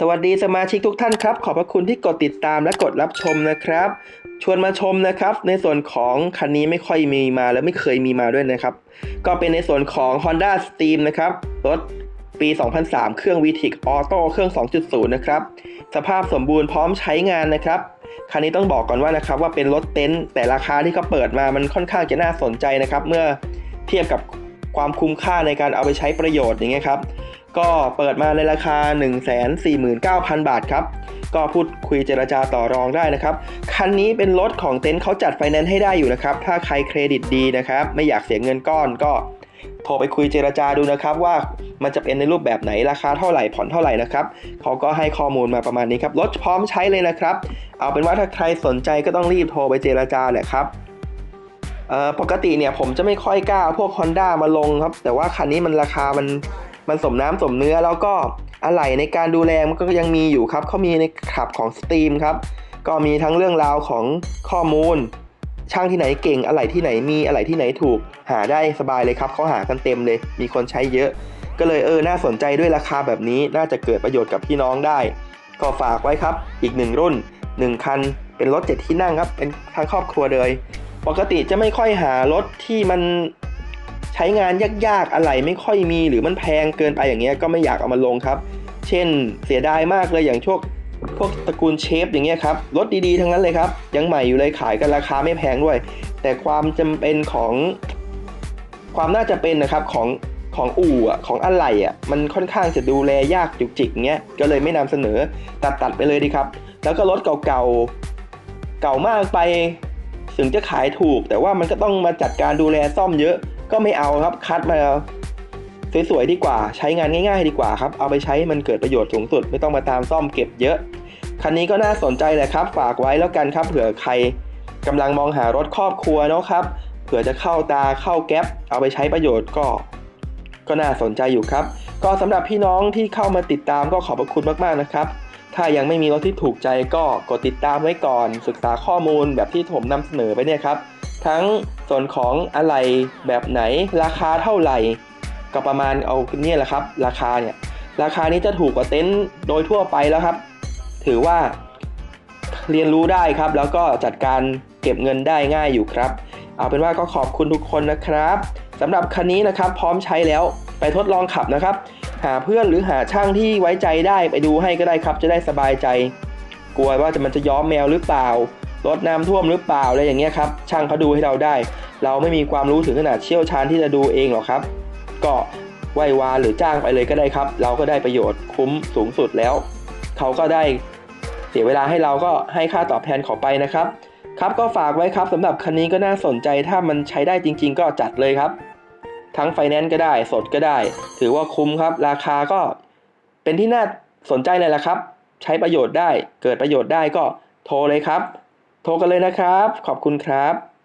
สวัสดีสมาชิกทุกท่านครับ ขอบพระคุณที่กดติดตามและกดรับชมนะครับ ชวนมาชมนะครับ ในส่วนของคันนี้ไม่ค่อยมีมาและไม่เคยมีมาด้วยนะครับ ก็เป็นในส่วนของ Honda Steam นะครับรถปี 2003 เครื่อง VTEC Auto เครื่อง 2.0 นะครับ สภาพสมบูรณ์พร้อมใช้งานนะครับ คันนี้ต้องบอกก่อนว่านะครับว่าเป็นรถเต็นท์แต่ราคาที่เขาเปิดมามันค่อนข้างจะน่าสนใจนะครับ เมื่อเทียบกับความคุ้มค่าในการเอาไปใช้ประโยชน์อย่างเงี้ยครับ ก็เปิดมาในราคา 149,000 บาทครับ ก็พูดคุยเจรจาต่อรองได้นะครับ คันนี้เป็นรถของเต็นท์เขาจัดไฟแนนซ์ให้ได้อยู่นะครับ ถ้าใครเครดิตดีนะครับ ไม่อยากเสียเงินก้อนก็โทรไปคุยเจรจาดูนะครับ ว่ามันจะเป็นในรูปแบบไหนราคาเท่าไหร่ผ่อนเท่าไหร่นะครับเขาก็ให้ข้อมูลมาประมาณนี้ครับรถพร้อมใช้เลยนะครับ เอาเป็นว่าถ้าใครสนใจก็ต้องรีบโทรไปเจรจาแหละครับปกติเนี่ยผมจะไม่ค่อยกล้าเอาพวก Honda มาลงครับ แต่ว่าคันนี้มันราคามัน มันสมน้ำสมเนื้อแล้วก็อะไหล่ในการดูแลมันก็ยังมีอยู่ครับเขามีในขับของ Steam ครับก็มีทั้งเรื่องราวของข้อมูล ช่างที่ไหนเก่งอะไหล่ที่ไหนมีอะไหล่ที่ไหนถูก หาได้สบายเลยครับเขาหากันเต็มเลย มีคนใช้เยอะ ก็เลยเออน่าสนใจด้วยราคาแบบนี้น่าจะเกิดประโยชน์กับพี่น้องได้ ก็ฝากไว้ครับ อีกหนึ่งรุ่น1คันเป็นรถ7ที่นั่งครับเป็นทั้งครอบครัวเลย ปกติจะไม่ค่อยหารถที่มัน ใช้งานยากๆอะไรไม่ค่อยมีหรือมันแพงเกินไปอย่างเงี้ยก็ไม่อยากเอามาลงครับ เช่นเสียดายมากเลยอย่างพวกพวกตระกูลเชฟอย่างเงี้ยครับรถดีๆทั้งนั้นเลยครับ ยังใหม่อยู่เลยขายกันราคาไม่แพงด้วย แต่ความจำเป็นของความน่าจะเป็นนะครับของของอู่อะของอะไหล่อะมันค่อนข้างจะดูแลยากจุกจิกเงี้ยก็เลยไม่นำเสนอตัดตัดไปเลยดีครับ แล้วก็รถเก่าๆเก่ามากไป ถึงจะขายถูก แต่ว่ามันก็ต้องมาจัดการดูแลซ่อมเยอะ ก็ไม่เอาครับคัดมาสวยๆดีกว่าใช้งานง่าย ๆ ดีกว่าครับ เอาไปใช้มันเกิดประโยชน์สูงสุด ไม่ต้องมาตามซ่อมเก็บเยอะ คันนี้ก็น่าสนใจแหละครับ ฝากไว้แล้วกันครับเผื่อใครกำลังมองหารถครอบครัวเนาะครับเผื่อจะเข้าตาเข้าแก๊ปเอาไปใช้ประโยชน์ก็ ก็น่าสนใจอยู่ครับ ก็สำหรับพี่น้องที่เข้ามาติดตามก็ขอบพระคุณมากๆนะครับ ถ้ายังไม่มีรถที่ถูกใจก็กดติดตามไว้ก่อน ศึกษาข้อมูลแบบที่ผมนำเสนอไปเนี่ยครับ ทั้งส่วนของอะไรแบบไหนราคาเท่าไหร่ ก็ประมาณเอาเนี่ยแหละครับ ราคาเนี่ยราคานี้จะถูกกว่าเต็นท์โดยทั่วไปแล้วครับ ถือว่าเรียนรู้ได้ครับ แล้วก็จัดการเก็บเงินได้ง่ายอยู่ครับ เอาเป็นว่าก็ขอบคุณทุกคนนะครับสำหรับคันนี้นะครับ พร้อมใช้แล้วไปทดลองขับนะครับ หาเพื่อนหรือหาช่างที่ไว้ใจได้ไปดูให้ก็ได้ครับ จะได้สบายใจ กลัวว่าจะมันจะย้อมแมวหรือเปล่า รดน้ำท่วมหรือเปล่าอะไรอย่างเงี้ยครับช่างเขาดูให้เราได้ เราไม่มีความรู้ถึงขนาดเชี่ยวชาญที่จะดูเองหรอกครับ ก็ไหว้วานหรือจ้างไปเลยก็ได้ครับ เราก็ได้ประโยชน์คุ้มสูงสุดแล้ว เขาก็ได้เสียเวลาให้เราก็ให้ค่าตอบแทนเขาไปนะครับ ครับก็ฝากไว้ครับสำหรับคันนี้ก็น่าสนใจถ้ามันใช้ได้จริง ๆ ก็จัดเลยครับ ทั้งไฟแนนซ์ก็ได้สดก็ได้ ถือว่าคุ้มครับ ราคาก็เป็นที่น่าสนใจเลยละครับ ใช้ประโยชน์ได้เกิดประโยชน์ได้ก็โทรเลยครับ โทรกันเลยนะครับ ขอบคุณครับ